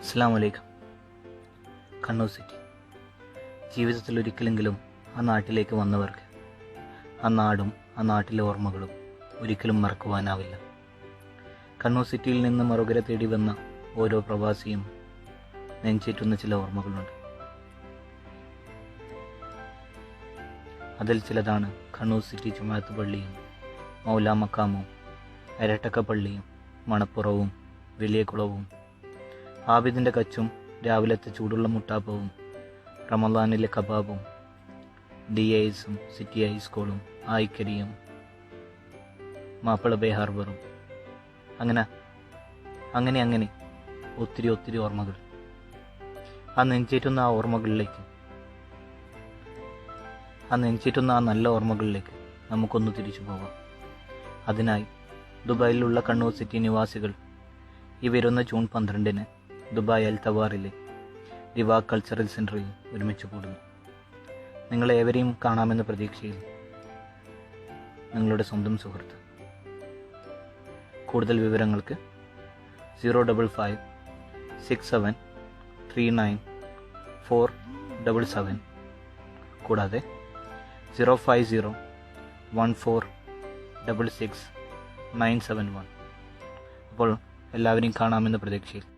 അസ്സാം വലൈക്കും കണ്ണൂർ സിറ്റി. ജീവിതത്തിൽ ഒരിക്കലെങ്കിലും ആ നാട്ടിലേക്ക് വന്നവർക്ക് ആ നാടും ആ നാട്ടിലെ ഓർമ്മകളും ഒരിക്കലും മറക്കുവാനാവില്ല. കണ്ണൂർ സിറ്റിയിൽ നിന്ന് മറുകര തേടി വന്ന ഓരോ പ്രവാസിയും നെഞ്ചേറ്റുന്ന ചില ഓർമ്മകളുണ്ട്. അതിൽ ചിലതാണ് കണ്ണൂർ സിറ്റി ചുമത്ത് പള്ളിയും മൗലാമക്കാമും അരട്ടക്ക പള്ളിയും മണപ്പുറവും വലിയ കുളവും ആബിദിന്റെ കച്ചും രാവിലത്തെ ചൂടുള്ള മുട്ടാപ്പവും റമദാനിലെ കബാബും ഡി ഐസും സിറ്റി ഹൈസ്കൂളും ആയിക്കരിയും മാപ്പിള ബേ ഹാർബറും. അങ്ങനെ അങ്ങനെ അങ്ങനെ ഒത്തിരി ഒത്തിരി ഓർമ്മകൾ. ആ നെഞ്ചേറ്റുന്ന ആ ഓർമ്മകളിലേക്ക് ആ നെഞ്ചേറ്റുന്ന ആ നല്ല ഓർമ്മകളിലേക്ക് നമുക്കൊന്ന് തിരിച്ചു പോകാം അതിനായി ദുബായിലുള്ള കണ്ണൂർ സിറ്റി നിവാസികൾ ഈ വരുന്ന ജൂൺ പന്ത്രണ്ടിന് ദുബായ് അൽ തവാറിലെ ദിവാ കൾച്ചറൽ സെന്ററിൽ ഒരുമിച്ച് കൂടുന്നു. നിങ്ങളെ ഏവരെയും കാണാമെന്ന പ്രതീക്ഷയിൽ നിങ്ങളുടെ സ്വന്തം സുഹൃത്ത്. കൂടുതൽ വിവരങ്ങൾക്ക് zero double five six seven three nine four double seven കൂടാതെ zero five zero one four double six nine seven one. അപ്പോൾ എല്ലാവരെയും കാണാമെന്ന പ്രതീക്ഷയിൽ.